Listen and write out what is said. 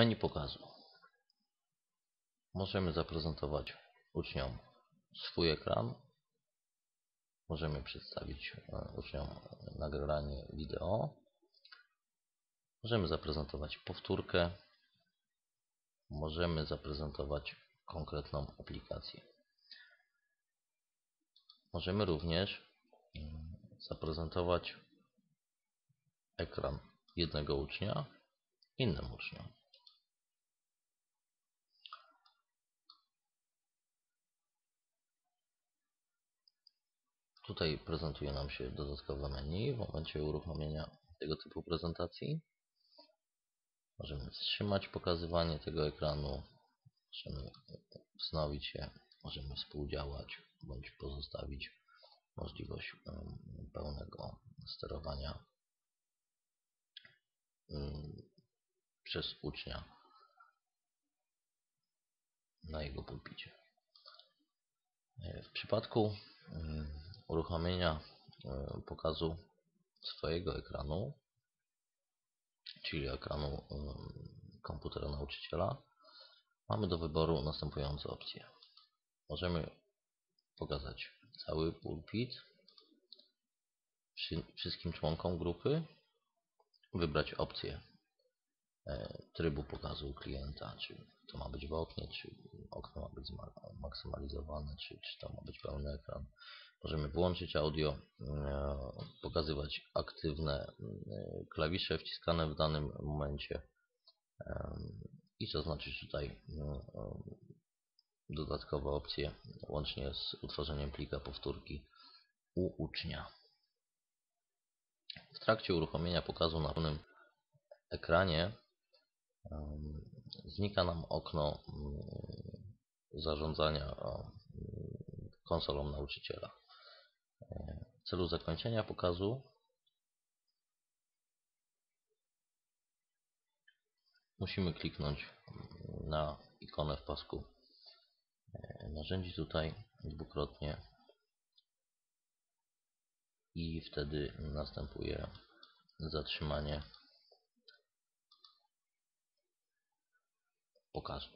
Menu pokazu. Możemy zaprezentować uczniom swój ekran. Możemy przedstawić e, uczniom nagranie wideo. Możemy zaprezentować powtórkę. Możemy zaprezentować konkretną aplikację. Możemy również mm, zaprezentować ekran jednego ucznia innym uczniom. Tutaj prezentuje nam się dodatkowe menu w momencie uruchomienia tego typu prezentacji. Możemy wstrzymać pokazywanie tego ekranu, możemy wznowić je, możemy współdziałać bądź pozostawić możliwość pełnego sterowania przez ucznia na jego pulpicie. W przypadku uruchomienia e, pokazu swojego ekranu, czyli ekranu komputera nauczyciela, mamy do wyboru następujące opcje. Możemy pokazać cały pulpit wszystkim członkom grupy, wybrać opcję e, trybu pokazu klienta, czy to ma być w oknie, czy okno ma być maksymalizowane, czy, czy to ma być pełny ekran. Możemy włączyć audio, e, pokazywać aktywne e, klawisze wciskane w danym momencie i zaznaczyć tutaj dodatkowe opcje łącznie z utworzeniem plika powtórki u ucznia. W trakcie uruchomienia pokazu na pełnym ekranie znika nam okno zarządzania konsolą nauczyciela. Celu zakończenia pokazu musimy kliknąć na ikonę w pasku narzędzi tutaj dwukrotnie i wtedy następuje zatrzymanie pokazu.